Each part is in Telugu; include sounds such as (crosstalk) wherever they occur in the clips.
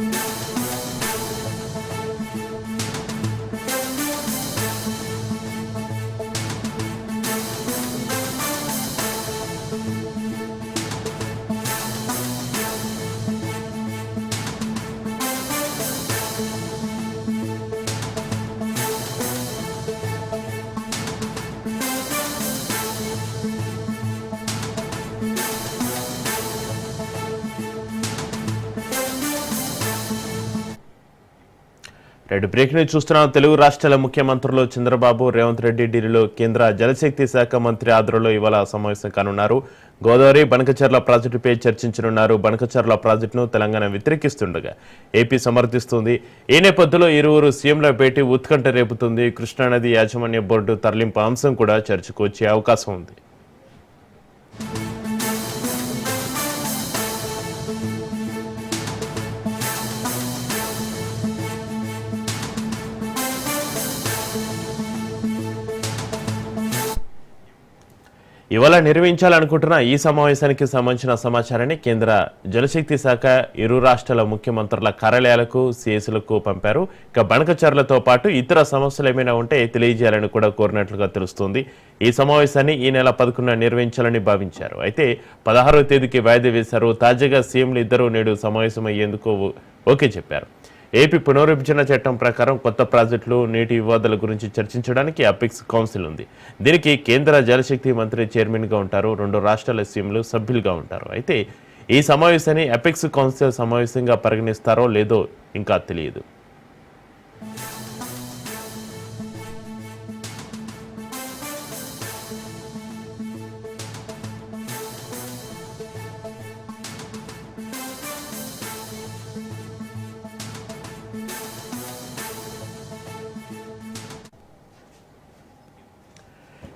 Bye. రెడ్ బ్రేక్ని చూస్తున్నాం. తెలుగు రాష్ట్రాల ముఖ్యమంత్రులు చంద్రబాబు రేవంత్ రెడ్డి ఢిల్లీలో కేంద్ర జలశక్తి శాఖ మంత్రి ఆధ్వర్యంలో ఇవాళ సమావేశం కానున్నారు. గోదావరి బనకచర్ల ప్రాజెక్టుపై చర్చించనున్నారు. బనకచర్ల ప్రాజెక్టును తెలంగాణ వ్యతిరేకిస్తుండగా ఏపీ సమర్థిస్తుంది. ఈ నేపథ్యంలో ఇరువురు సీఎంల భేటీ ఉత్కంఠ రేపుతుంది. కృష్ణానది యాజమాన్య బోర్డు తరలింపు అంశం కూడా చర్చకు వచ్చే అవకాశం ఉంది. ఇవాళ నిర్వహించాలనుకుంటున్న ఈ సమావేశానికి సంబంధించిన సమాచారాన్ని కేంద్ర జలశక్తి శాఖ ఇరు రాష్ట్రాల ముఖ్యమంత్రుల కార్యాలయాలకు సిఎస్లకు పంపారు. ఇక బణకచర్లతో పాటు ఇతర సమస్యలు ఏమైనా ఉంటే తెలియజేయాలని కూడా కోరినట్లుగా తెలుస్తోంది. ఈ సమావేశాన్ని ఈ నెల పదకొండున నిర్వహించాలని భావించారు. అయితే పదహారవ తేదీకి వాయిదా వేశారు. తాజాగా సీఎంలు ఇద్దరు నేడు సమావేశమయ్యేందుకు ఓకే చెప్పారు. ఏపీ పునర్విభజన చట్టం ప్రకారం కొత్త ప్రాజెక్టులు నీటి వివాదాల గురించి చర్చించడానికి అపెక్స్ కౌన్సిల్ ఉంది. దీనికి కేంద్ర జలశక్తి మంత్రి చైర్మన్గా ఉంటారు. రెండు రాష్ట్రాల సీఎంలు సభ్యులుగా ఉంటారు. అయితే ఈ సమావేశాన్ని అపెక్స్ కౌన్సిల్ సమావేశంగా పరిగణిస్తారో లేదో ఇంకా తెలియదు.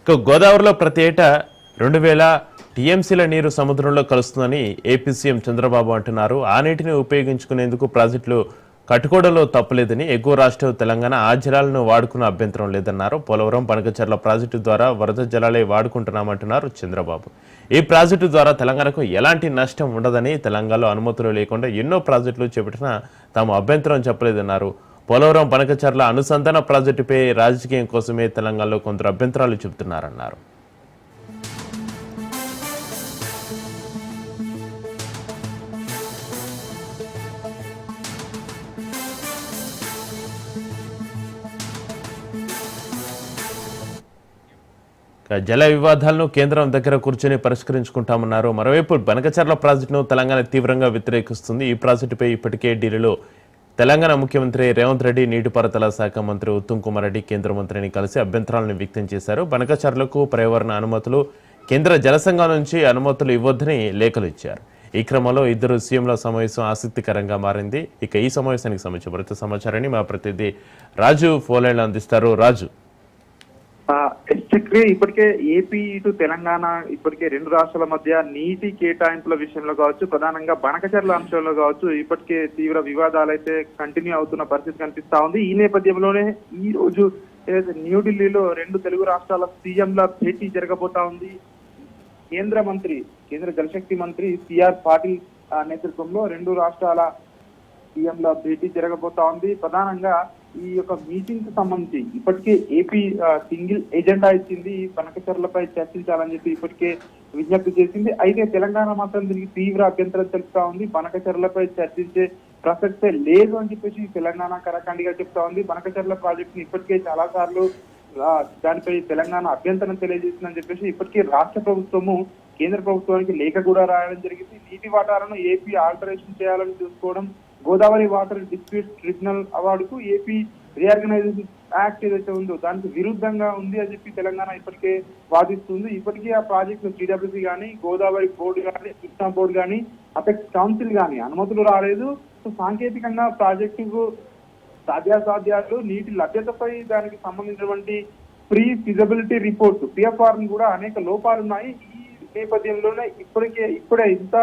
గోదావరిలో ప్రతి ఏటా రెండు వేల టీఎంసీల నీరు సముద్రంలో కలుస్తుందని ఏపీ సీఎం చంద్రబాబు అంటున్నారు. ఆ నీటిని ఉపయోగించుకునేందుకు ప్రాజెక్టులు కట్టుకోవడంలో తప్పలేదని ఎగువ రాష్ట్రం తెలంగాణ ఆ జలాలను వాడుకున్న అభ్యంతరం లేదన్నారు. పోలవరం పనకచర్ల ప్రాజెక్టు ద్వారా వరద జలాలే వాడుకుంటున్నామంటున్నారు చంద్రబాబు. ఈ ప్రాజెక్టు ద్వారా తెలంగాణకు ఎలాంటి నష్టం ఉండదని తెలంగాణలో అనుమతులు లేకుండా ఎన్నో ప్రాజెక్టులు చేపట్టినా తాము అభ్యంతరం చెప్పలేదన్నారు పోలవరం పనకచర్ల అనుసంధాన ప్రాజెక్టుపై రాజకీయం కోసమే తెలంగాణలో కొందరు అభ్యంతరాలు చెబుతున్నారన్నారు. జల వివాదాలను కేంద్రం దగ్గర కూర్చొని పరిష్కరించుకుంటామన్నారు. మరోవైపు బనకచర్ల ప్రాజెక్టును తెలంగాణ తీవ్రంగా వ్యతిరేకిస్తుంది. ఈ ప్రాజెక్టుపై ఇప్పటికే ఢిల్లీలో తెలంగాణ ముఖ్యమంత్రి రేవంత్ రెడ్డి నీటిపారుదల శాఖ మంత్రి ఉత్తమ్ కుమార్ రెడ్డి కేంద్ర మంత్రిని కలిసి అభ్యంతరాలను వ్యక్తం చేశారు. బనకచర్లకు పర్యావరణ అనుమతులు కేంద్ర జలసంఘం నుంచి అనుమతులు ఇవ్వొద్దని లేఖలు ఇచ్చారు. ఈ క్రమంలో ఇద్దరు సీఎంల సమావేశం ఆసక్తికరంగా మారింది. ఇక ఈ సమావేశానికి సంబంధించిన మరింత సమాచారాన్ని మా ప్రతినిధి రాజు ఫోలైన్ అందిస్తారు. రాజు. చక్రి ఇప్పటికే ఏపీ ఇటు తెలంగాణ ఇప్పటికే రెండు రాష్ట్రాల మధ్య నీటి కేటాయింపుల విషయంలో కావచ్చు ప్రధానంగా బనకచర్ల అంశంలో కావచ్చు ఇప్పటికే తీవ్ర వివాదాలు అయితే కంటిన్యూ అవుతున్న పరిస్థితి కనిపిస్తా ఉంది. ఈ నేపథ్యంలోనే ఈ రోజు న్యూఢిల్లీలో రెండు తెలుగు రాష్ట్రాల సీఎంల భేటీ జరగబోతా ఉంది. కేంద్ర మంత్రి కేంద్ర జలశక్తి మంత్రి సిఆర్ పాటిల్ నేతృత్వంలో రెండు రాష్ట్రాల సీఎంల భేటీ జరగబోతా ఉంది. ప్రధానంగా ఈ యొక్క మీటింగ్కు సంబంధించి ఇప్పటికే ఏపీ సింగిల్ ఎజెండా ఇచ్చింది ఈ బనకచర్లపై చర్చించాలని చెప్పి ఇప్పటికే విజ్ఞప్తి చేసింది. అయితే తెలంగాణ మాత్రం దీనికి తీవ్ర అభ్యంతరం తెలుపుతా ఉంది. బనకచర్లపై చర్చించే ప్రసక్తే లేదు అని చెప్పేసి తెలంగాణ కరాఖండిగా చెప్తా ఉంది. బనకచర్ల ప్రాజెక్ట్ని ఇప్పటికే చాలా సార్లు దానిపై తెలంగాణ అభ్యంతరం తెలియజేసిందని చెప్పేసి ఇప్పటికే రాష్ట్ర ప్రభుత్వము కేంద్ర ప్రభుత్వానికి లేఖ కూడా రాయడం జరిగింది. నీటి వాటాలను ఏపీ ఆల్టరేషన్ చేయాలని చూసుకోవడం గోదావరి వాటర్ డిస్ప్యూట్ ట్రిబ్యునల్ అవార్డుకు ఏపీ రీఆర్గనైజేషన్ యాక్ట్ ఏదైతే ఉందో దానికి విరుద్ధంగా ఉంది అని చెప్పి తెలంగాణ ఇప్పటికే వాదిస్తుంది. ఇప్పటికే ఆ ప్రాజెక్టు సిడబ్ల్యూసీ కానీ గోదావరి బోర్డు కానీ కృష్ణా బోర్డు కానీ అపెక్స్ కౌన్సిల్ కానీ అనుమతులు రాలేదు. సో సాంకేతికంగా ప్రాజెక్టుకు సాధ్యాసాధ్యాలు నీటి లభ్యతపై దానికి సంబంధించినటువంటి ప్రీ ఫిజబిలిటీ రిపోర్ట్ పిఎఫ్ఆర్ కూడా అనేక లోపాలు ఉన్నాయి ఈ నేపథ్యంలోనే ఇప్పటికే ఇప్పుడే ఇంత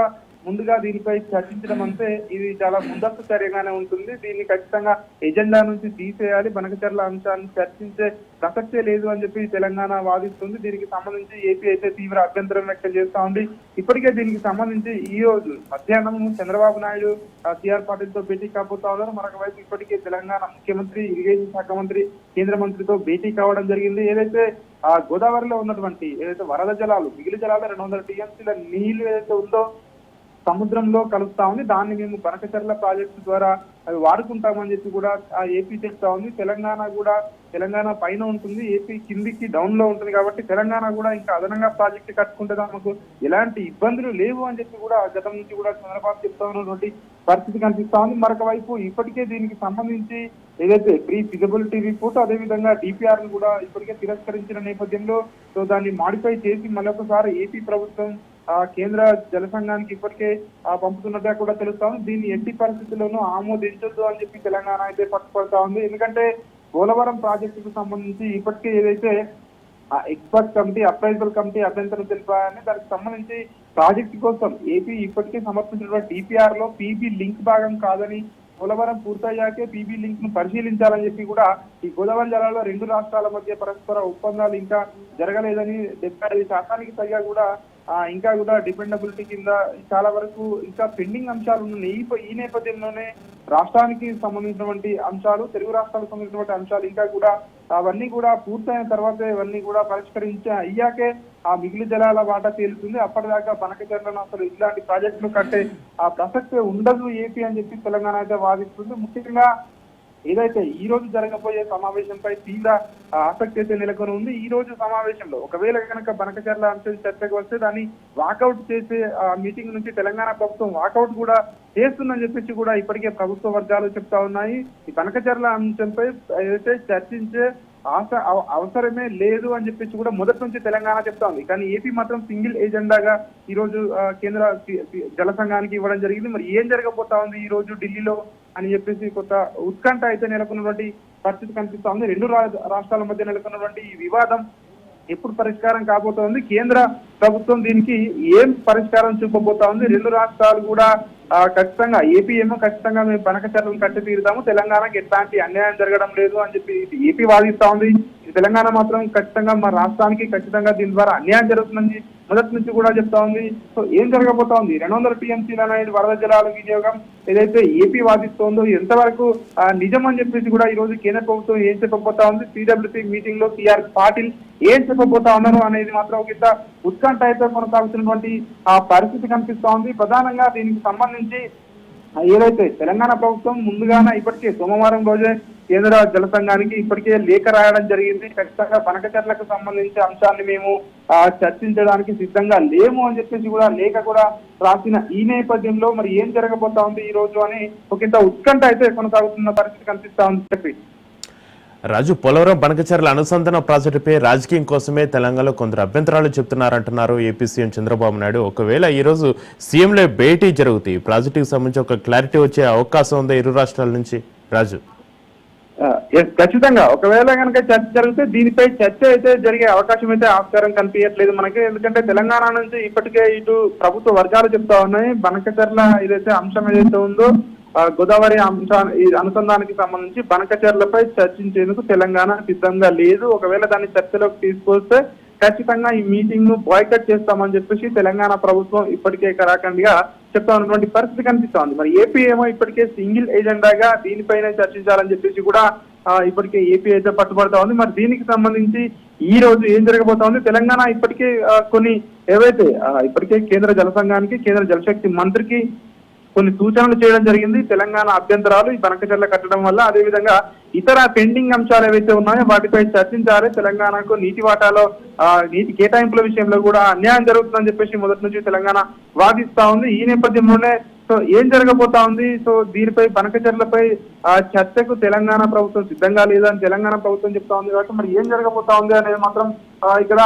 ముందుగా దీనిపై చర్చించడం అంటే ఇది చాలా ముందస్తు చర్యగానే ఉంటుంది. దీన్ని ఖచ్చితంగా ఎజెండా నుంచి తీసేయాలి. బనకచర్ల అంశాన్ని చర్చించే ప్రసక్తే లేదు అని చెప్పి తెలంగాణ వాదిస్తుంది. దీనికి సంబంధించి ఏపీ అయితే తీవ్ర అభ్యంతరం వ్యక్తం చేస్తా ఉంది. ఇప్పటికే దీనికి సంబంధించి ఈ రోజు మధ్యాహ్నం చంద్రబాబు నాయుడు సిఆర్ పాటిల్తో భేటీ కాబోతా ఉన్నారు. మరొక వైపు ఇప్పటికే తెలంగాణ ముఖ్యమంత్రి ఇరిగేషన్ శాఖ మంత్రి కేంద్ర మంత్రితో భేటీ కావడం జరిగింది. ఏదైతే ఆ గోదావరిలో ఉన్నటువంటి ఏదైతే వరద జలాలు మిగిలి జలాలు రెండు వందల టీఎంసీల నీళ్ళు ఏదైతే ఉందో సముద్రంలో కలుస్తా ఉంది. దాన్ని మేము బనకచర్ల ప్రాజెక్టు ద్వారా అవి వాడుకుంటామని చెప్పి కూడా ఆ ఏపీ చెప్తా ఉంది. తెలంగాణ కూడా తెలంగాణ పైన ఉంటుంది. ఏపీ కిందికి డౌన్లో ఉంటుంది కాబట్టి తెలంగాణ కూడా ఇంకా అదనంగా ప్రాజెక్టు కట్టుకుంటే మనకు ఎలాంటి ఇబ్బందులు లేవు అని చెప్పి కూడా గతం నుంచి కూడా చంద్రబాబు చెప్తా ఉన్నటువంటి పరిస్థితి కనిపిస్తా ఉంది. మరొక వైపు ఇప్పటికే దీనికి సంబంధించి ఏదైతే ప్రీ ఫిజిబిలిటీ రిపోర్ట్ అదే విధంగా డిపిఆర్ను కూడా ఇప్పటికే తిరస్కరించిన నేపథ్యంలో సో దాన్ని మాడిఫై చేసి మరొకసారి ఏపీ ప్రభుత్వం కేంద్ర జల సంఘానికి ఇప్పటికే ఆ పంపుతున్నట్టుగా కూడా తెలుస్తాం దీన్ని ఎట్టి పరిస్థితుల్లోనూ ఆమోదించొద్దు అని చెప్పి తెలంగాణ అయితే పట్టుపడతా ఉంది. ఎందుకంటే పోలవరం ప్రాజెక్టుకు సంబంధించి ఇప్పటికే ఏదైతే ఆ ఎక్స్పర్ట్ కమిటీ అప్రైజల్ కమిటీ అభ్యంతరం తెలిపాయని దానికి సంబంధించి ప్రాజెక్ట్ కోసం ఏపీ ఇప్పటికే సమర్పించినటువంటి డిపిఆర్లో పీబీ లింక్ భాగం కాదని పోలవరం పూర్తయ్యాకే పీబీ లింక్ను పరిశీలించాలని చెప్పి కూడా ఈ గోదావరి జిల్లాలో రెండు రాష్ట్రాల మధ్య పరస్పర ఒప్పందాలు ఇంకా జరగలేదని డెబ్బై ఐదు శాతానికి పైగా కూడా ఇంకా కూడా డిపెండబిలిటీ కింద చాలా వరకు ఇంకా పెండింగ్ అంశాలు ఉన్నాయి. ఈ ఈ నేపథ్యంలోనే రాష్ట్రానికి సంబంధించినటువంటి అంశాలు తెలుగు రాష్ట్రాలకు సంబంధించినటువంటి అంశాలు ఇంకా కూడా అవన్నీ కూడా పూర్తయిన తర్వాత ఇవన్నీ కూడా పరిష్కరించే అయ్యాకే ఆ మిగిలి జలాల వాటా తేలుతుంది. అప్పటిదాకా బనకచర్లను అసలు ఇలాంటి ప్రాజెక్టులు కట్టే ఆ ప్రసక్తే ఉండదు ఏపీ అని చెప్పి తెలంగాణ అయితే వాదిస్తుంది. ముఖ్యంగా ఏదైతే ఈ రోజు జరగబోయే సమావేశంపై తీవ్ర ఆసక్తి అయితే నెలకొని ఉంది. ఈ రోజు సమావేశంలో ఒకవేళ కనుక బనకచర్ల అంశం చర్చకు వస్తే దాన్ని వాకౌట్ చేసే ఆ, మీటింగ్ నుంచి తెలంగాణ ప్రభుత్వం వాకౌట్ కూడా చేస్తుందని చెప్పేసి కూడా ఇప్పటికే ప్రభుత్వ వర్గాలు చెప్తా ఉన్నాయి. ఈ బనకచర్ల అంశంపై ఏదైతే చర్చించే ఆశ అవ- అవసరమే లేదు అని చెప్పేసి కూడా మొదటి నుంచి తెలంగాణ చెప్తా ఉంది. కానీ ఏపీ మాత్రం సింగిల్ ఏజెండాగా ఈ రోజు కేంద్ర జల సంఘానికి ఇవ్వడం జరిగింది. మరి ఏం జరగబోతా ఉంది ఈ రోజు ఢిల్లీలో? అని చెప్పేసి కొత్త ఉత్కంఠ అయితే నెలకొన్నటువంటి పరిస్థితి కనిపిస్తోంది. రెండు రా- రాష్ట్రాల మధ్య నెలకొన్నటువంటి ఈ వివాదం ఎప్పుడు పరిష్కారం కాబోతోంది? కేంద్ర ప్రభుత్వం దీనికి ఏం పరిష్కారం చూపబోతా ఉంది రెండు రాష్ట్రాలు కూడా ఖచ్చితంగా ఏపీ ఏమో ఖచ్చితంగా మేము పనక చర్యలు కట్టి తీరుతాము తెలంగాణకి ఎట్లాంటి అన్యాయం జరగడం లేదు అని చెప్పి ఏపీ వాదిస్తా ఉంది తెలంగాణ మాత్రం ఖచ్చితంగా మా రాష్ట్రానికి ఖచ్చితంగా దీని ద్వారా అన్యాయం జరుగుతుందని మొదటి నుంచి కూడా చెప్తా ఉంది. సో ఏం జరగబోతా ఉంది? రెండు వందల టీఎంసీల అనేది వరద జలాల వినియోగం ఏదైతే ఏపీ వాదిస్తోందో ఎంతవరకు నిజం అని చెప్పేసి కూడా ఈ రోజు కేంద్ర ప్రభుత్వం ఏం చెప్పబోతా ఉంది? సిడబ్ల్యూసీ మీటింగ్లో సిఆర్ పాటిల్ ఏం చెప్పబోతా ఉన్నారు అనేది మాత్రం ఒక ఇంత ఉత్కంఠ అయితే కొనసాగుతున్నటువంటి ఆ పరిస్థితి కనిపిస్తా ఉంది. ప్రధానంగా దీనికి సంబంధించి ఏదైతే తెలంగాణ ప్రభుత్వం ముందుగానే ఇప్పటికే సోమవారం రోజే కేంద్ర జల సంఘానికి ఇప్పటికే లేఖ రాయడం జరిగింది. ఖచ్చితంగా బనకచర్లకు సంబంధించి అంశాన్ని మేము చర్చించడానికి సిద్ధంగా లేము అని చెప్పేసి కూడా లేఖ కూడా రాసిన ఈ నేపథ్యంలో మరి ఏం జరగబోతా ఉంది ఈ రోజు అని ఒకంత ఉత్కంఠ అయితే కొనసాగుతున్న పరిస్థితి కనిపిస్తా ఉంది. చెప్పి రాజు పోలవరం బనకచర్ల అనుసంధాన ప్రాజెక్టుపై రాజకీయం కోసమే తెలంగాణలో కొందరు అభ్యంతరాలు చెప్తున్నారంటున్నారు ఏపీ సీఎం చంద్రబాబు నాయుడు. ఒకవేళ ఈరోజు సీఎంలో భేటీ జరుగుతాయి ఈ ప్రాజెక్టుకి సంబంధించి ఒక క్లారిటీ వచ్చే అవకాశం ఉందా ఇరు రాష్ట్రాల నుంచి? రాజు. ఖచ్చితంగా. ఒకవేళ కనుక చర్చ జరిగితే దీనిపై చర్చ అయితే జరిగే అవకాశం అయితే ఆస్కారం కనిపించట్లేదు మనకి. ఎందుకంటే తెలంగాణ నుంచి ఇప్పటికే ఇటు ప్రభుత్వ వర్గాలు చెప్తా ఉన్నాయి. బనకచర్ల ఏదైతే అంశం ఏదైతే ఉందో గోదావరి అంశ ఈ అనుసంధానానికి సంబంధించి బనకచర్లపై చర్చించేందుకు తెలంగాణ సిద్ధంగా లేదు. ఒకవేళ దాన్ని చర్చలోకి తీసుకొస్తే ఖచ్చితంగా ఈ మీటింగ్ను బాయ్కట్ చేస్తామని చెప్పేసి తెలంగాణ ప్రభుత్వం ఇప్పటికే కరాఖండిగా చెప్తా ఉన్నటువంటి పరిస్థితి కనిపిస్తా ఉంది మరి ఏపీ ఏమో ఇప్పటికే సింగిల్ ఏజెండాగా దీనిపైన చర్చించాలని చెప్పేసి కూడా ఇప్పటికే ఏపీ అయితే పట్టుబడతా ఉంది. మరి దీనికి సంబంధించి ఈ రోజు ఏం జరగబోతా ఉంది? తెలంగాణ ఇప్పటికే కొన్ని ఏవైతే ఇప్పటికే కేంద్ర జల సంఘానికి కేంద్ర జలశక్తి మంత్రికి కొన్ని సూచనలు చేయడం జరిగింది. తెలంగాణ అభ్యంతరాలు ఈ బనకచర్ల కట్టడం వల్ల అదేవిధంగా ఇతర పెండింగ్ అంశాలు ఏవైతే ఉన్నాయో వాటిపై చర్చించాలి. తెలంగాణకు నీటి వాటాలో నీటి కేటాయింపుల విషయంలో కూడా అన్యాయం జరుగుతుందని చెప్పేసి మొదటి నుంచి తెలంగాణ వాదిస్తా ఉంది. ఈ నేపథ్యంలోనే సో ఏం జరగబోతా ఉంది? సో దీనిపై బనకచర్లపై ఆ, చర్చకు తెలంగాణ ప్రభుత్వం సిద్ధంగా లేదని తెలంగాణ ప్రభుత్వం చెప్తా ఉంది కాబట్టి మరి ఏం జరగబోతా ఉంది అనేది మాత్రం ఇక్కడ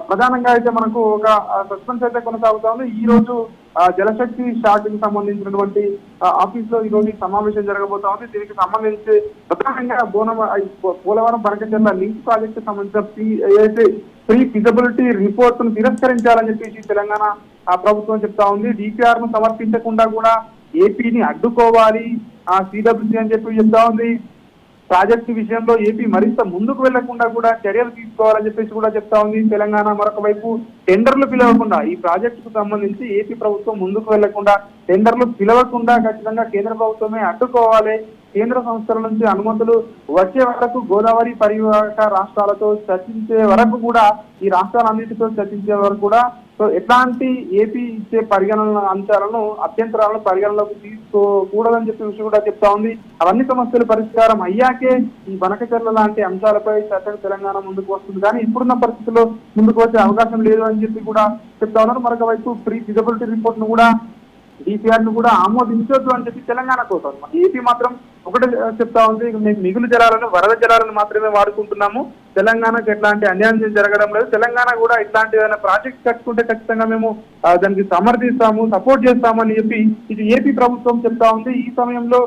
ప్రధానంగా అయితే మనకు ఒక సస్పెన్స్ అయితే కొనసాగుతా ఉంది. ఈ రోజు ఆ, జలశక్తి శాఖకి సంబంధించినటువంటి ఆఫీస్లో ఈ రోజు సమావేశం జరగబోతా ఉంది. దీనికి సంబంధించి ప్రధానంగా బోనం పోలవరం ఈ పో- పోలవరం బనకచర్ల లింక్ ప్రాజెక్ట్ సంబంధించిన ఏదైతే ప్రీ ఫిజబిలిటీ రిపోర్ట్ను తిరస్కరించాలని చెప్పేసి తెలంగాణ ఆ ప్రభుత్వం చెప్తా ఉంది. డిపిఆర్ను సమర్పించకుండా కూడా ఏపీని అడ్డుకోవాలి. ఆ సిడబ్ల్యూసీ అని చెప్పి చెప్తా ఉంది. ప్రాజెక్టు విషయంలో ఏపీ మరింత ముందుకు వెళ్ళకుండా కూడా చర్యలు తీసుకోవాలని చెప్పేసి కూడా చెప్తా ఉంది. తెలంగాణ మరొక వైపు టెండర్లు పిలవకుండా ఈ ప్రాజెక్టుకు సంబంధించి ఏపీ ప్రభుత్వం ముందుకు వెళ్ళకుండా టెండర్లు పిలవకుండా ఖచ్చితంగా కేంద్ర ప్రభుత్వమే అడ్డుకోవాలి. కేంద్ర సంస్థల నుంచి అనుమతులు వచ్చే వరకు గోదావరి పరివాహక రాష్ట్రాలతో చర్చించే వరకు కూడా ఈ రాష్ట్రాలన్నిటితో చర్చించే వరకు కూడా సో ఎట్లాంటి ఏపీ ఇచ్చే పరిగణన అంశాలను అభ్యంతరాలను పరిగణలోకి తీసుకోకూడదని చెప్పి విషయం కూడా చెప్తా ఉంది. అవన్నీ సమస్యలు పరిష్కారం అయ్యాకే ఈ బనకచర్ల లాంటి అంశాలపై చర్చకు తెలంగాణ ముందుకు వస్తుంది. కానీ ఇప్పుడున్న పరిస్థితుల్లో ముందుకు వచ్చే అవకాశం లేదు అని చెప్పి కూడా చెప్తా ఉన్నారు. మరొక వైపు ప్రీ ఫిజబిలిటీ రిపోర్ట్ను కూడా డిపిఆర్ను కూడా ఆమోదించొద్దు అని చెప్పి తెలంగాణ కోసం ఏపీ మాత్రం ఒకటే చెప్తా ఉంది మేము మిగులు జలాలను వరద జలాలను మాత్రమే వాడుకుంటున్నాము. తెలంగాణకు ఎట్లాంటి అన్యాయం జరగడం లేదు. తెలంగాణ కూడా ఇట్లాంటి ఏదైనా ప్రాజెక్ట్ కట్టుకుంటే ఖచ్చితంగా మేము దానికి సమర్థిస్తాము సపోర్ట్ చేస్తామని చెప్పి ఇది ఏపీ ప్రభుత్వం చెప్తా ఉంది. ఈ సమయంలో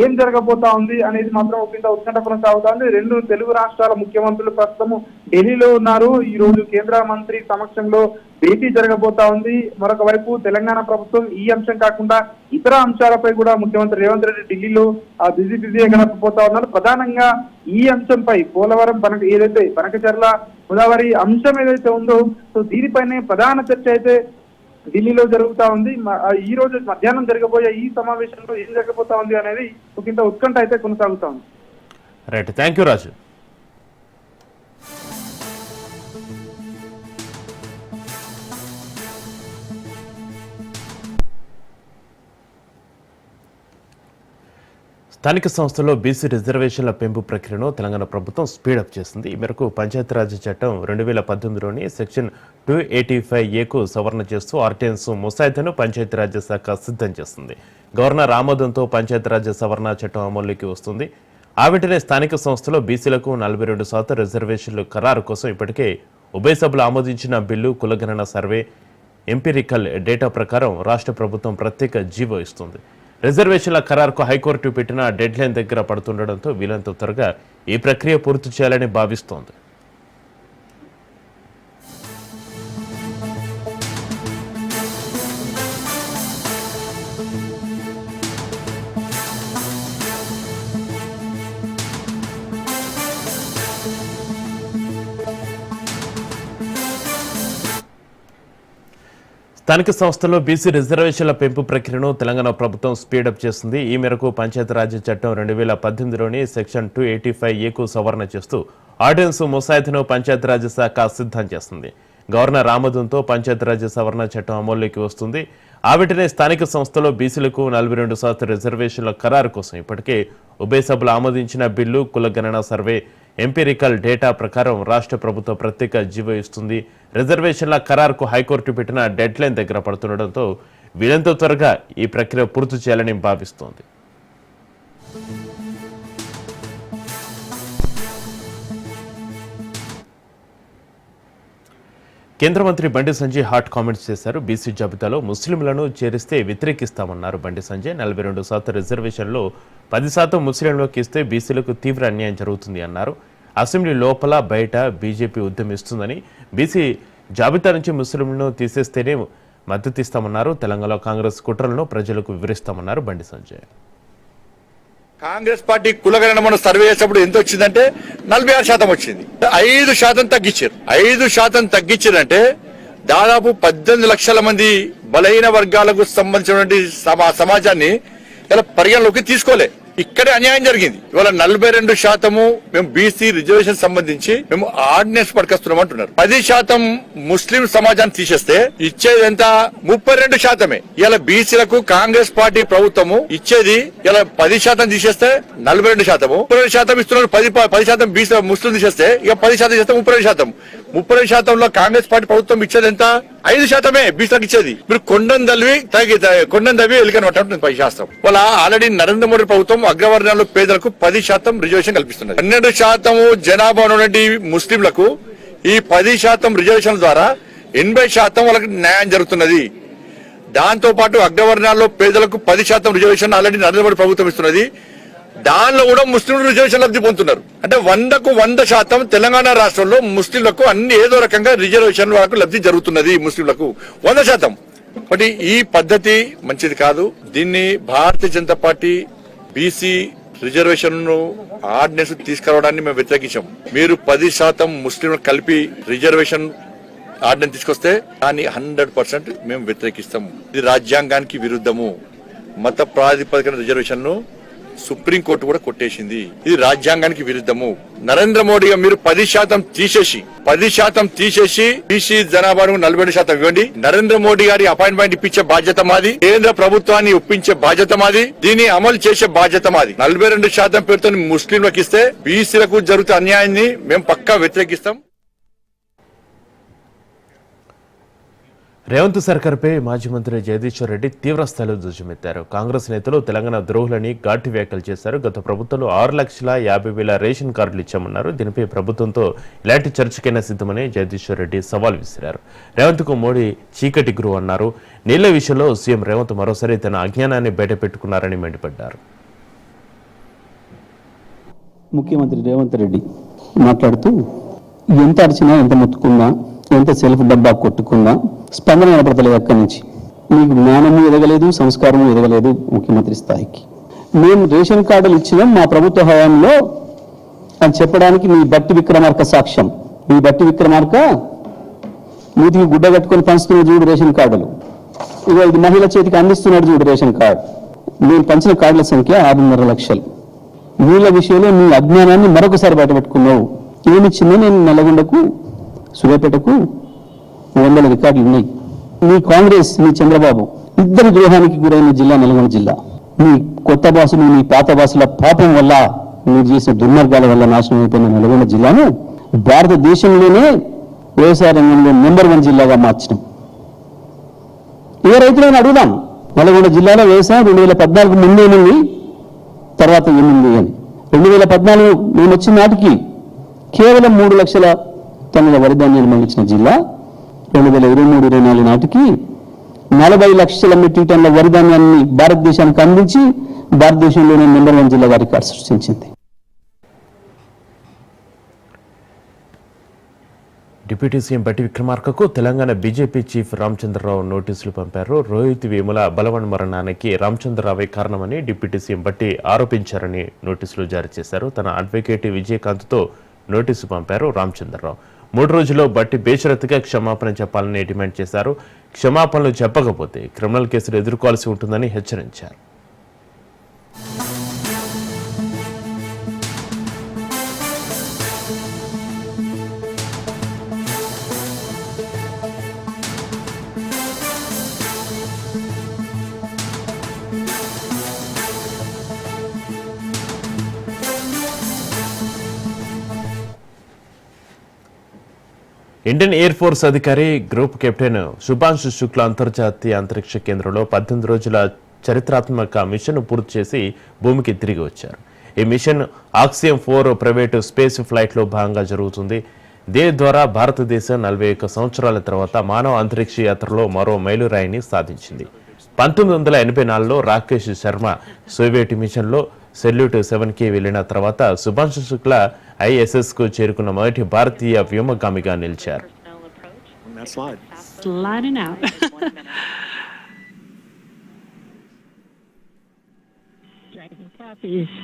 ఏం జరగబోతా ఉంది అనేది మాత్రం ఒకంత ఉత్కంఠ కొనసాగుతా ఉంది రెండు తెలుగు రాష్ట్రాల ముఖ్యమంత్రులు ప్రస్తుతం ఢిల్లీలో ఉన్నారు. ఈ రోజు కేంద్ర మంత్రి సమక్షంలో భేటీ జరగబోతా ఉంది. మరొక వైపు తెలంగాణ ప్రభుత్వం ఈ అంశం కాకుండా ఇతర అంశాలపై కూడా ముఖ్యమంత్రి రేవంత్ రెడ్డి ఢిల్లీలో ఆ, బిజీ బిజీగా గడపబోతా ఉన్నారు. ప్రధానంగా ఈ అంశంపై పోలవరం పనక ఏదైతే పనకచర్ల గోదావరి అంశం ఏదైతే ఉందో సో దీనిపైనే ప్రధాన చర్చ అయితే ఢిల్లీలో జరుగుతా ఉంది. ఈ రోజు మధ్యాహ్నం జరగబోయే ఈ సమావేశంలో ఏం జరగబోతా ఉంది అనేది ఒకంత ఉత్కంఠ అయితే కొనసాగుతా ఉంది. రైట్ థ్యాంక్ యూ రాజు స్థానిక సంస్థల్లో బీసీ రిజర్వేషన్ల పెంపు ప్రక్రియను తెలంగాణ ప్రభుత్వం స్పీడప్ చేసింది. ఈ మేరకు పంచాయతీరాజ్ చట్టం రెండు వేల పద్దెనిమిదిలోని సెక్షన్ టూ ఎయిటీ ఫైవ్ ఏకు సవరణ చేస్తూ ఆర్డినెన్స్ ముసాయిదాను పంచాయతీరాజ్ శాఖ సిద్ధం చేస్తుంది గవర్నర్ ఆమోదంతో పంచాయతీరాజ్ సవరణ చట్టం అమల్లోకి వస్తుంది. ఆ వెంటనే స్థానిక సంస్థలో బీసీలకు నలభై రెండు శాతం రిజర్వేషన్లు ఖరారు కోసం ఇప్పటికే ఉభయ సభలు ఆమోదించిన బిల్లు కులగణన సర్వే ఎంపిరికల్ డేటా ప్రకారం రాష్ట్ర ప్రభుత్వం ప్రత్యేక జీవో ఇస్తుంది. రిజర్వేషన్ల ఖరారుకు హైకోర్టు పెట్టిన డెడ్లైన్ దగ్గర పడుతుండటంతో వీలంత త్వరగా ఈ ప్రక్రియ పూర్తి చేయాలని భావిస్తోంది. స్థానిక సంస్థల్లో బీసీ రిజర్వేషన్ల పెంపు ప్రక్రియను తెలంగాణ ప్రభుత్వం స్పీడప్ చేస్తుంది. ఈ మేరకు పంచాయతీరాజ్ చట్టం రెండు వేల పద్దెనిమిదిలోని సెక్షన్ టూ ఎయిటీ ఫైవ్ ఏకు సవరణ చేస్తూ ఆర్డినెన్స్ ముసాయిదాను పంచాయతీరాజ్ శాఖ సిద్ధం చేస్తుంది. గవర్నర్ ఆమోదంతో పంచాయతీరాజ్ సవరణ చట్టం అమల్లోకి వస్తుంది. ఆ వెంటనే స్థానిక సంస్థలో బీసీలకు నలభై రెండు శాతం రిజర్వేషన్ల ఖరారు కోసం ఇప్పటికే ఉభయ సభలు ఆమోదించిన బిల్లు కులగణన సర్వే ఎంపీరికల్ డేటా ప్రకారం రాష్ట్ర ప్రభుత్వం ప్రత్యేక జీవో ఇస్తుంది. రిజర్వేషన్ల ఖరారుకు హైకోర్టు పెట్టిన డెడ్ లైన్ దగ్గర పడుతుండటంతో వీలంత త్వరగా ఈ ప్రక్రియ పూర్తి చేయాలని భావిస్తోంది. కేంద్ర మంత్రి బండి సంజయ్ హాట్ కామెంట్స్ చేశారు. బీసీ జాబితాలో ముస్లింలను చేరిస్తే వ్యతిరేకిస్తామన్నారు బండి సంజయ్. నలభై రెండు శాతం రిజర్వేషన్లో పది శాతం ముస్లింలకు ఇస్తే బీసీలకు తీవ్ర అన్యాయం జరుగుతుంది అన్నారు. అసెంబ్లీ లోపల బయట బీజేపీ ఉద్యమిస్తుందని బీసీ జాబితా నుంచి ముస్లింలను తీసేస్తేనే మద్దతు ఇస్తామన్నారు. తెలంగాణలో కాంగ్రెస్ కుట్రలను ప్రజలకు వివరిస్తామన్నారు బండి సంజయ్. కాంగ్రెస్ పార్టీ కులగణన మనం సర్వే చేసినప్పుడు ఎంత వచ్చిందంటే నలభై ఆరు శాతం వచ్చింది. ఐదు శాతం తగ్గించారు. ఐదు శాతం తగ్గించారంటే దాదాపు పద్దెనిమిది లక్షల మంది బలహీన వర్గాలకు సంబంధించినటువంటి సమాజాన్ని ఇలా పరిగణలోకి తీసుకోలే. ఇక్కడే అన్యాయం జరిగింది. ఇవాళ నలభై రెండు శాతము మేము బీసీ రిజర్వేషన్ సంబంధించి మేము ఆర్డినెన్స్ పట్టుకొస్తున్నాం అంటున్నారు. పది శాతం ముస్లిం సమాజాన్ని తీసేస్తే ఇచ్చేది ఎంత? ముప్పై రెండు శాతమే. ఇలా బీసీలకు కాంగ్రెస్ పార్టీ ప్రభుత్వము ఇచ్చేది ఇలా పది శాతం తీసేస్తే నలభై రెండు శాతము. ముప్పై రెండు శాతం ఇస్తున్నారు. పది పది శాతం బీసీ ముస్లిం తీసేస్తే ఇక పది శాతం చేస్తే ముప్పై రెండు శాతం. ముప్పై శాతంలో కాంగ్రెస్ పార్టీ ప్రభుత్వం ఇచ్చేది ఎంత? ఐదు శాతమే బీసీలకు ఇచ్చేది. మీరు కొండం తల్లి తగ్గి కొండం దవి ఎలికనట్టు పై శాస్త్రం. వాళ్ళ ఆల్రెడీ నరేంద్ర మోడీ ప్రభుత్వం అగ్రవర్ణంలో పేదలకు పది శాతం రిజర్వేషన్ కల్పిస్తున్నది. పన్నెండు శాతం జనాభా ఉన్నటువంటి ముస్లింలకు ఈ పది శాతం రిజర్వేషన్ ద్వారా ఎనభై శాతం వాళ్ళకి న్యాయం జరుగుతున్నది. దాంతో పాటు అగ్రవర్ణాల్లో పేదలకు పది శాతం రిజర్వేషన్ ఆల్రెడీ నరేంద్ర మోడీ ప్రభుత్వం ఇస్తున్నది. దానిలో కూడా ముస్లింలు రిజర్వేషన్ లబ్ధి పొందుతున్నారు. అంటే వందకు వంద శాతం తెలంగాణ రాష్ట్రంలో ముస్లింలకు అన్ని ఏదో రకంగా రిజర్వేషన్ వాళ్ళకు లబ్ధి జరుగుతున్నది ముస్లింలకు. వంద శాతం. కాబట్టి ఈ పద్ధతి మంచిది కాదు. దీన్ని Bharatiya Janata Party BC reservation ordinance తీసుకురావడాన్ని మేము వ్యతిరేకించాం. మీరు పది శాతం ముస్లింలు కలిపి రిజర్వేషన్ ఆర్డినెన్స్ తీసుకొస్తే దాన్ని హండ్రెడ్ పర్సెంట్ మేము వ్యతిరేకిస్తాము ఇది రాజ్యాంగానికి విరుద్ధము. మత ప్రాతిపదికన రిజర్వేషన్ను సుప్రీంకోర్టు కూడా కొట్టేసింది. ఇది రాజ్యాంగానికి విరుద్ధము. నరేంద్ర మోడీ మీరు పది శాతం తీసేసి పది శాతం తీసేసి బీసీ జనాభాను నలభై రెండు శాతం ఇవ్వండి. నరేంద్ర మోడీ గారి అపాయింట్మెంట్ ఇప్పించే బాధ్యత మాది. కేంద్ర ప్రభుత్వాన్ని ఒప్పించే బాధ్యత మాది. దీన్ని అమలు చేసే బాధ్యత మాది. నలభై రెండు శాతం పేరుతో ముస్లింలకు ఇస్తే బీసీలకు జరుగుతున్న అన్యాయాన్ని మేము పక్కా వ్యతిరేకిస్తాం. రేవంత్ సర్కార్పై మాజీ మంత్రి జగదీశ్వర్ రెడ్డి తీవ్రస్థాయిలో ధ్వజమెత్తారు. కాంగ్రెస్ నేతలు తెలంగాణ ద్రోహులని ఘాటు వ్యాఖ్యలు చేశారు. గత ప్రభుత్వంలో ఆరు లక్షల యాభై వేల రేషన్ కార్డులు ఇచ్చామన్నారు. దీనిపై ప్రభుత్వంతో ఇలాంటి చర్చకైనా సిద్ధమని జగదీశ్వర్ రెడ్డి సవాల్ విసిరారు. రేవంత్కు మోడీ చీకటి గురువు అన్నారు. నీళ్ళ విషయంలో సీఎం రేవంత్ మరోసారి తన అజ్ఞానాన్ని బయటపెట్టుకున్నారని మండిపడ్డారు. ముఖ్యమంత్రి రేవంత్ రెడ్డి మాట్లాడుతూ ఎంత అరిచినా ఎంత మొత్తుకున్నా ఎంత సెల్ఫ్ డబ్బా కొట్టుకున్నా స్పందన కనపడతలేదు అక్కడి నుంచి. మీకు జ్ఞానము ఎదగలేదు సంస్కారము ఎదగలేదు ముఖ్యమంత్రి స్థాయికి. మేము రేషన్ కార్డులు ఇచ్చినాం మా ప్రభుత్వ హయాంలో అని చెప్పడానికి మీ బట్టి విక్రమార్క సాక్ష్యం. మీ బట్టి విక్రమార్క మూతికి గుడ్డ కట్టుకొని పంచుతున్న చూడు రేషన్ కార్డులు. ఇక ఇది మహిళ చేతికి అందిస్తున్నాడు చూడు రేషన్ కార్డు. మీరు పంచిన కార్డుల సంఖ్య ఆరున్నర లక్షలు. నీళ్ళ విషయంలో నీ అజ్ఞానాన్ని మరొకసారి బయటపెట్టుకున్నావు. ఏమిచ్చిందో నేను నల్లగొండకు సూర్యాపేటకు వందల రికార్డులు ఉన్నాయి. నీ కాంగ్రెస్ నీ చంద్రబాబు ఇద్దరి ద్రోహానికి గురైన జిల్లా నల్గొండ జిల్లా. మీ కొత్త బాసులు నీ పాత బాసుల పాపం వల్ల మీరు చేసిన దుర్మార్గాల వల్ల నాశనం అయిపోయిన నల్గొండ జిల్లాను భారతదేశంలోనే వ్యవసాయ రంగంలో నెంబర్ వన్ జిల్లాగా మార్చినాం ఏ రైతులైనా అడుగుదాం. నల్గొండ జిల్లాలో వ్యవసాయం రెండు వేల పద్నాలుగు ముందు ఏముంది తర్వాత ఏముంది అని. రెండు వేల పద్నాలుగు మేము వచ్చిన నాటికి కేవలం మూడు లక్షల టన్నుల వరిధాన్యాలు పండించిన జిల్లా? రెండు వేల ఇరవై మూడు ఇరవై నాలుగు నాటికి నలభై లక్షల మెట్రిక్ టన్ల వరిధాన్యాన్ని భారతదేశానికి అందించి భారతదేశంలోనే నెంబర్ వన్ జిల్లాగా రికార్డు సృష్టించింది. డిప్యూటీ సీఎం బట్టి విక్రమార్కకు తెలంగాణ బీజేపీ చీఫ్ రామచంద్రరావు నోటీసులు పంపారు. రోహిత్ వేముల బలవన్ మరణానికి రామచంద్రరావే కారణమని డిప్యూటీ సీఎం బట్టి ఆరోపించారని నోటీసులు జారీ చేశారు. తన అడ్వకేట్ విజయకాంత్తో నోటీసు పంపారు రామచంద్రరావు. మూడు రోజుల్లో బట్టి బేషరతుగా క్షమాపణ చెప్పాలని డిమాండ్ చేశారు. క్షమాపణలు చెప్పకపోతే క్రిమినల్ కేసులు ఎదుర్కోవాల్సి ఉంటుందని హెచ్చరించారు. ఇండియన్ ఎయిర్ ఫోర్స్ అధికారి గ్రూప్ కెప్టెన్ శుభాంశు శుక్ల అంతర్జాతీయ అంతరిక్ష కేంద్రంలో పద్దెనిమిది రోజుల చరిత్రాత్మక మిషన్ పూర్తి చేసి భూమికి తిరిగి వచ్చారు. ఈ mission Axiom four private space ఫ్లైట్లో భాగంగా జరుగుతుంది. దీని ద్వారా భారతదేశం నలభై ఒక్క సంవత్సరాల తర్వాత మానవ అంతరిక్ష యాత్రలో మరో మైలురాయిని సాధించింది. పంతొమ్మిది వందల ఎనభై నాలుగులో రాకేష్ శర్మ సోవియట్ మిషన్లో సెల్యూట్ సెవెన్కి వెళ్ళిన తర్వాత సుభాష్ శుక్ల ఐఎస్ఎస్ కు చేరుకున్న మొదటి భారతీయ వ్యోమగామిగా నిలిచారు on that slide. Sliding out.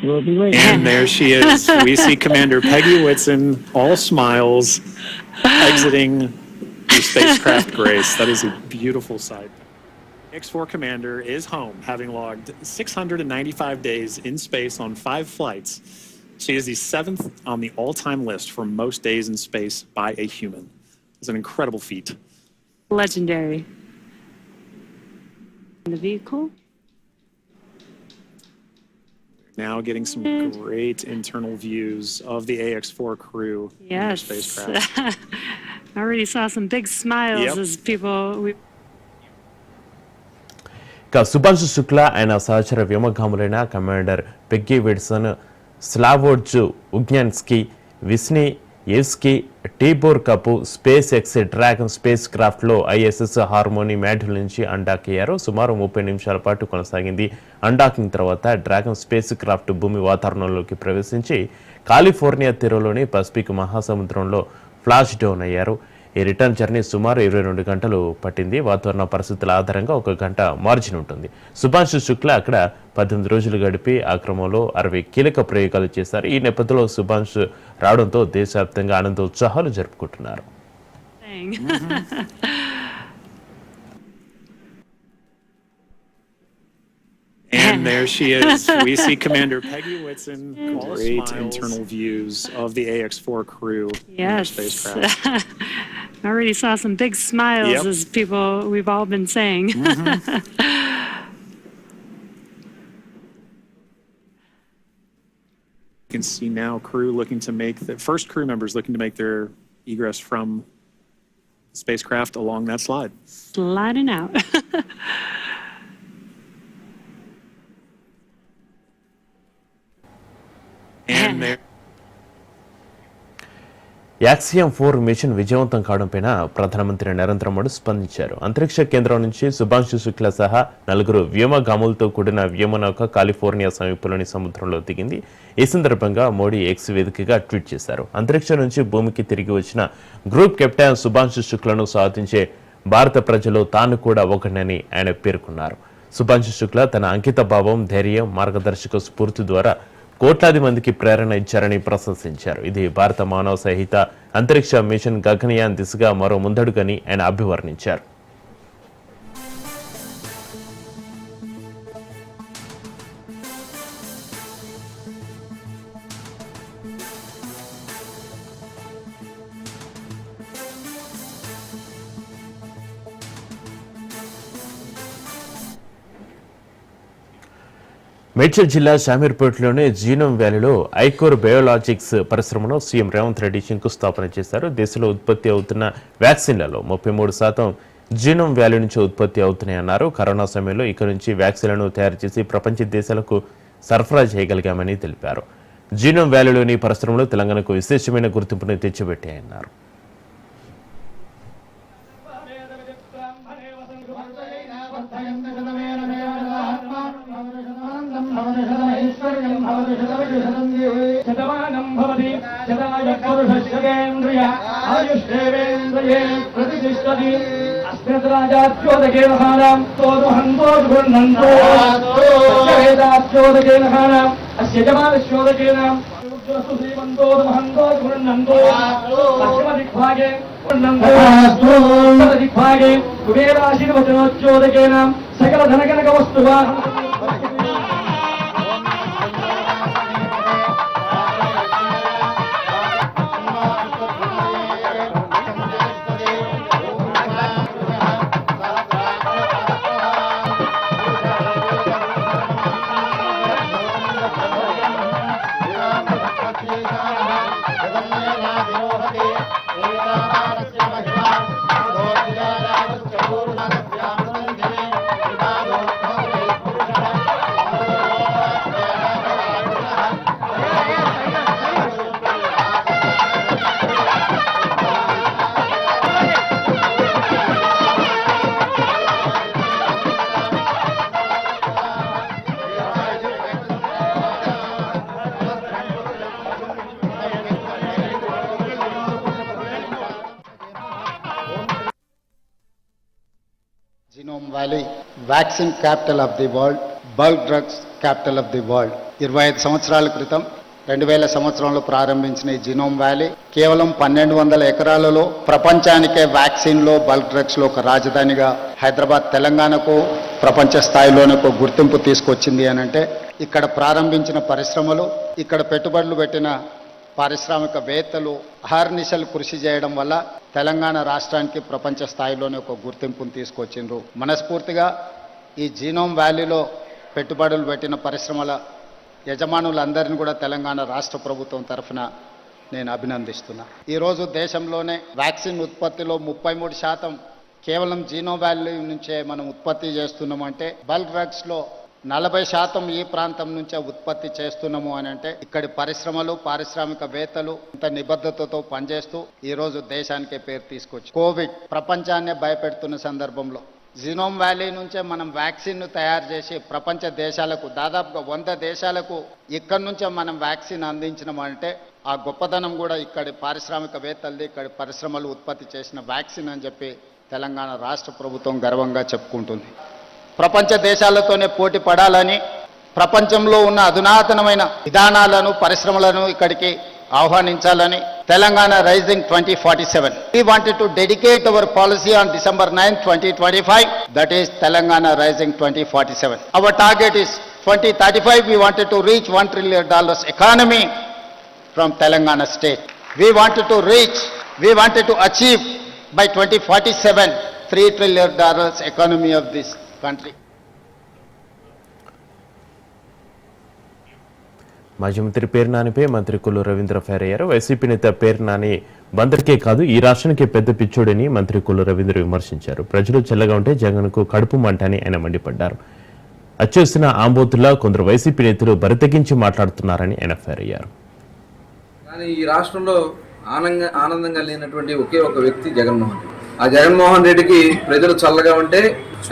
We'll be waiting. And there she is. We see Commander Peggy Whitson, all smiles, exiting the spacecraft Grace. That is a beautiful sight. X4 Commander is home, having logged 695 days in space on five flights. she is the seventh on the all time list for most days in space by a human. It's an incredible feat. Legendary. In the vehicle? Now getting some great internal views of the AX 4 crew Yes. spacecraft. (laughs) I already saw some big smiles Yep. as people. We, ಈಗ ಸುಭಾಷ್ ಶುಕ್ಲಾ ಆ್ಯಂಡ್ ಸಾಚರವ್ಯೋಮ ವ್ಯೋಮಗಾಮುಲೈನ commander Slawosz Uznanski Wisniewski Tibor Kapu SpaceX Dragon space క్రాఫ్ట్లో ఐఎస్ఎస్ హార్మోని మ్యాడ్యుల్ నుంచి అండాక్ అయ్యారు సుమారు ముప్పై నిమిషాల పాటు కొనసాగింది. అండాకింగ్ తర్వాత డ్రాగన్ స్పేస్ క్రాఫ్ట్ భూమి వాతావరణంలోకి ప్రవేశించి కాలిఫోర్నియా తీరంలోని పసిఫిక్ మహాసముద్రంలో ఫ్లాష్ డౌన్ అయ్యారు. ఈ రిటర్న్ జర్నీ సుమారు ఇరవై రెండు గంటలు పట్టింది. వాతావరణ పరిస్థితుల ఆధారంగా ఒక గంట మార్జిన్ ఉంటుంది. సుభాష్ శుక్ల అక్కడ పద్దెనిమిది రోజులు గడిపి ఆ క్రమంలో అరవై కీలక ప్రయోగాలు చేశారు. ఈ నేపథ్యంలో సుభాష్ రావడంతో దేశవ్యాప్తంగా ఆనంద ఉత్సాహాలు జరుపుకుంటున్నారు (laughs) And there she is. (laughs) We see Commander Peggy Whitson. Great internal views of the AX-4 crew. in their yes. spacecraft. (laughs) I already saw some big smiles Yep. as people we've all been saying. You mm-hmm. (laughs) can see now crew looking to make the first crew members looking to make their egress from spacecraft along that slide. Sliding out. Axiom four mission విజయవంతం కావడంపైన ప్రధానమంత్రి నరేంద్ర మోడీ స్పందించారు. అంతరిక్ష కేంద్రం నుంచి సుభాంశు శుక్ల సహా నలుగురు వ్యోమగాములతో కూడిన వ్యోమనౌక కాలిఫోర్నియా సమీపంలోని సముద్రంలో దిగింది. ఈ సందర్భంగా మోడీ ఎక్స్ వేదికగా ట్వీట్ చేశారు. అంతరిక్షం నుంచి భూమికి తిరిగి వచ్చిన గ్రూప్ కెప్టెన్ సుభాంశు శుక్లను సాధించే భారత ప్రజలు తాను కూడా ఒకనని ఆయన పేర్కొన్నారు. సుభాంశు శుక్ల తన అంకిత భావం ధైర్యం మార్గదర్శక స్ఫూర్తి ద్వారా కోట్లాది మందికి ప్రేరణ ఇచ్చారని ప్రశంసించారు. ఇది భారత మానవ సహిత అంతరిక్ష మిషన్ గగనయాన్ దిశగా మరో ముందడుగని ఆయన అభివర్ణించారు. మేడ్చల్ జిల్లా శామీర్పేటలోని జీనోమ్ వ్యాలీలో ఐకోర్ బయోలాజిక్స్ పరిశ్రమను సీఎం రేవంత్ రెడ్డి శంకుస్థాపన చేశారు. దేశంలో ఉత్పత్తి అవుతున్న వ్యాక్సిన్లలో ముప్పై మూడు శాతం జీనోమ్ వ్యాలీ నుంచి ఉత్పత్తి అవుతున్నాయన్నారు కరోనా సమయంలో ఇక నుంచి వ్యాక్సిన్లను తయారు చేసి ప్రపంచ దేశాలకు సరఫరా చేయగలిగామని తెలిపారు. జీనోమ్ వ్యాలీలోని పరిశ్రమలు తెలంగాణకు విశేషమైన గుర్తింపును తెచ్చిపెట్టాయన్నారు. శతమానం భవతి శతాయ పురుషేంద్రియ ఆయుష్ేంద్రియే ప్రతిష్టతి అస్మిత్ రాజాచ్యోదకే తోదుహంతో గృహంతో వేదాచ్యోదకే మహానాం అస్య జమానశ్యోదకేన శ్రీమంతో మహంతో దిగ్భాగే దిగ్భాగే సకల ధనకనక వస్తువా vaccine capital of the world bulk drugs capital of the world ఇరవై ఐదు సంవత్సరాల క్రితం రెండు వేల సంవత్సరంలో ప్రారంభించిన ఈ జినోమ్ వ్యాలీ కేవలం పన్నెండు వందల ఎకరాలలో ప్రపంచానికే వ్యాక్సిన్లో బల్క్ డ్రగ్స్లో ఒక రాజధానిగా హైదరాబాద్ తెలంగాణకు ప్రపంచ స్థాయిలోనే ఒక గుర్తింపు తీసుకొచ్చింది అని అంటే ఇక్కడ ప్రారంభించిన పరిశ్రమలు ఇక్కడ పెట్టుబడులు పెట్టిన పారిశ్రామికవేత్తలు అహర్నిశలు కృషి చేయడం వల్ల తెలంగాణ రాష్ట్రానికి ప్రపంచ స్థాయిలోనే ఒక గుర్తింపును తీసుకొచ్చిండ్రు. మనస్ఫూర్తిగా ఈ జీనోమ్ వ్యాలీలో పెట్టుబడులు పెట్టిన పరిశ్రమల యజమానులందరినీ కూడా తెలంగాణ రాష్ట్ర ప్రభుత్వం తరఫున నేను అభినందిస్తున్నా. ఈరోజు దేశంలోనే వ్యాక్సిన్ ఉత్పత్తిలో ముప్పై మూడు శాతం కేవలం జీనో వ్యాలీ నుంచే మనం ఉత్పత్తి చేస్తున్నామంటే బల్క్ డ్రగ్స్లో నలభై శాతం ఈ ప్రాంతం నుంచే ఉత్పత్తి చేస్తున్నాము అని అంటే ఇక్కడి పరిశ్రమలు పారిశ్రామికవేత్తలు ఇంత నిబద్ధతతో పనిచేస్తూ ఈరోజు దేశానికే పేరు తీసుకొచ్చి కోవిడ్ ప్రపంచాన్నే భయపెడుతున్న సందర్భంలో జినోమ్ వ్యాలీ నుంచే మనం వ్యాక్సిన్ను తయారు చేసి ప్రపంచ దేశాలకు దాదాపుగా వంద దేశాలకు ఇక్కడి నుంచే మనం వ్యాక్సిన్ అందించినాం అంటే ఆ గొప్పతనం కూడా ఇక్కడి పారిశ్రామికవేత్తలది ఇక్కడి పరిశ్రమలు ఉత్పత్తి చేసిన వ్యాక్సిన్ అని చెప్పి తెలంగాణ రాష్ట్ర ప్రభుత్వం గర్వంగా చెప్పుకుంటుంది. ప్రపంచ దేశాలతోనే పోటీ పడాలని ప్రపంచంలో ఉన్న అధునాతనమైన విధానాలను పరిశ్రమలను ఇక్కడికి ఆహ్వానించాలని Telangana Rising 2047. We wanted to dedicate our policy on December 9, 2025, that is Telangana Rising 2047. Our target is 2035, we wanted to reach $1 trillion economy from Telangana state. We wanted to reach, we wanted to achieve by 2047, $3 trillion economy of this country. మాజీ మంత్రి పేరు నానిపై మంత్రి కొల్లు రవీంద్ర ఫైర్ అయ్యారు వైసీపీ నేత పేరు నాని బందరికే కాదు ఈ రాష్ట్రానికి పెద్ద పిచ్చోడని మంత్రి కొల్లు రవీంద్ర విమర్శించారు. ప్రజలు చల్లగా ఉంటే జగన్కు కడుపు మంట అని ఆయన మండిపడ్డారు. అచ్చేసిన ఆంబోతుల్లా కొందరు వైసీపీ నేతలు బరితెగించి మాట్లాడుతున్నారని ఆయన ఫైర్ అయ్యారు కానీ ఈ రాష్ట్రంలో ఆనందంగా ఆనందంగా లేనటువంటి ఒకే ఒక వ్యక్తి జగన్మోహన్ ఆ జగన్మోహన్ రెడ్డికి ప్రజలు చల్లగా ఉంటే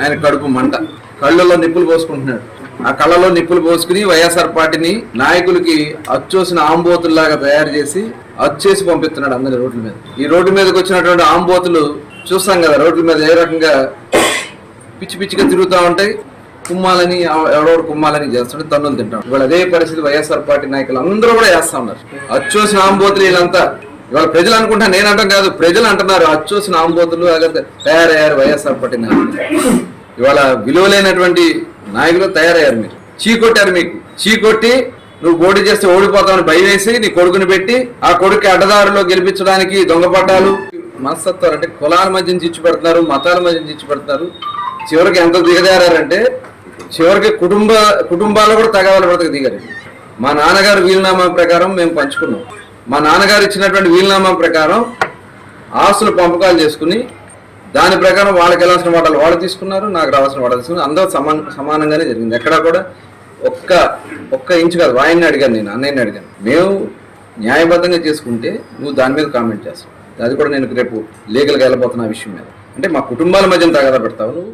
ఆయన కడుపు మంట. కళ్ళల్లో నిప్పులు పోసుకుంటున్నాడు. ఆ కళ్ళలో నిప్పులు పోసుకుని వైఎస్ఆర్ పార్టీని నాయకులకి అచ్చోసిన ఆంబోతుల్లాగా తయారు చేసి అచ్చేసి పంపిస్తున్నాడు అందరి రోడ్ల మీద. ఈ రోడ్డు మీదకి వచ్చినటువంటి ఆంబోతులు చూస్తాం కదా రోడ్ల మీద ఏ రకంగా పిచ్చి పిచ్చిగా తిరుగుతూ ఉంటాయి. కుమ్మాలని ఎవ- ఎవడెవడు కుమ్మాలని చేస్తుంటే తన్నులు తింటాం ఇవాళ అదే పరిస్థితి వైఎస్ఆర్ పార్టీ నాయకులు అందరూ కూడా చేస్తా ఉన్నారు. అచ్చోసిన ఆంబోతులు వీళ్ళంతా ఇవాళ ప్రజలు అనుకుంటా నేను అంటాం కాదు ప్రజలు అంటున్నారు అచ్చోసిన ఆంబోతులు అలాగే తయారయ్యారు వైఎస్ఆర్ పార్టీ నాయకులు. ఇవాళ విలువలేనటువంటి నాయకులు తయారయ్యారు మీరు. చీకొట్టారు మీకు. చీకొట్టి నువ్వు పోటీ చేస్తే ఓడిపోతావని భయం వేసి నీ కొడుకుని పెట్టి ఆ కొడుకు అడ్డదారిలో గెలిపించడానికి దొంగ పట్టాలు. మనస్తత్వాలు అంటే కులాల మధ్య చిచ్చు పెడుతున్నారు మతాల మధ్య చిచ్చు పెడుతున్నారు. చివరికి ఎంత దిగజారంటే చివరికి కుటుంబ కుటుంబాలు కూడా తగవాల బ్రతక దిగారు మా నాన్నగారు వీలునామా ప్రకారం మేము పంచుకున్నాం. మా నాన్నగారు ఇచ్చినటువంటి వీలునామా ప్రకారం ఆస్తులు పంపకాలు చేసుకుని దాని ప్రకారం వాళ్ళకి వెళ్ళాల్సిన వాటాలు వాళ్ళు తీసుకున్నారు నాకు రావాల్సిన వాటాలు తీసుకున్నారు. అందరూ సమాన సమానంగానే జరిగింది. ఎక్కడా కూడా ఒక్క ఒక్క ఇంచు కాదు వాయిని అడిగాను నేను అన్నయ్యని అడిగాను. మేము న్యాయబద్ధంగా చేసుకుంటే నువ్వు దాని మీద కామెంట్ చేస్తావు. అది కూడా నేను రేపు లీగల్గా వెళ్ళబోతున్న విషయం మీద. అంటే మా కుటుంబాల మధ్య తగదా పెడతావు నువ్వు.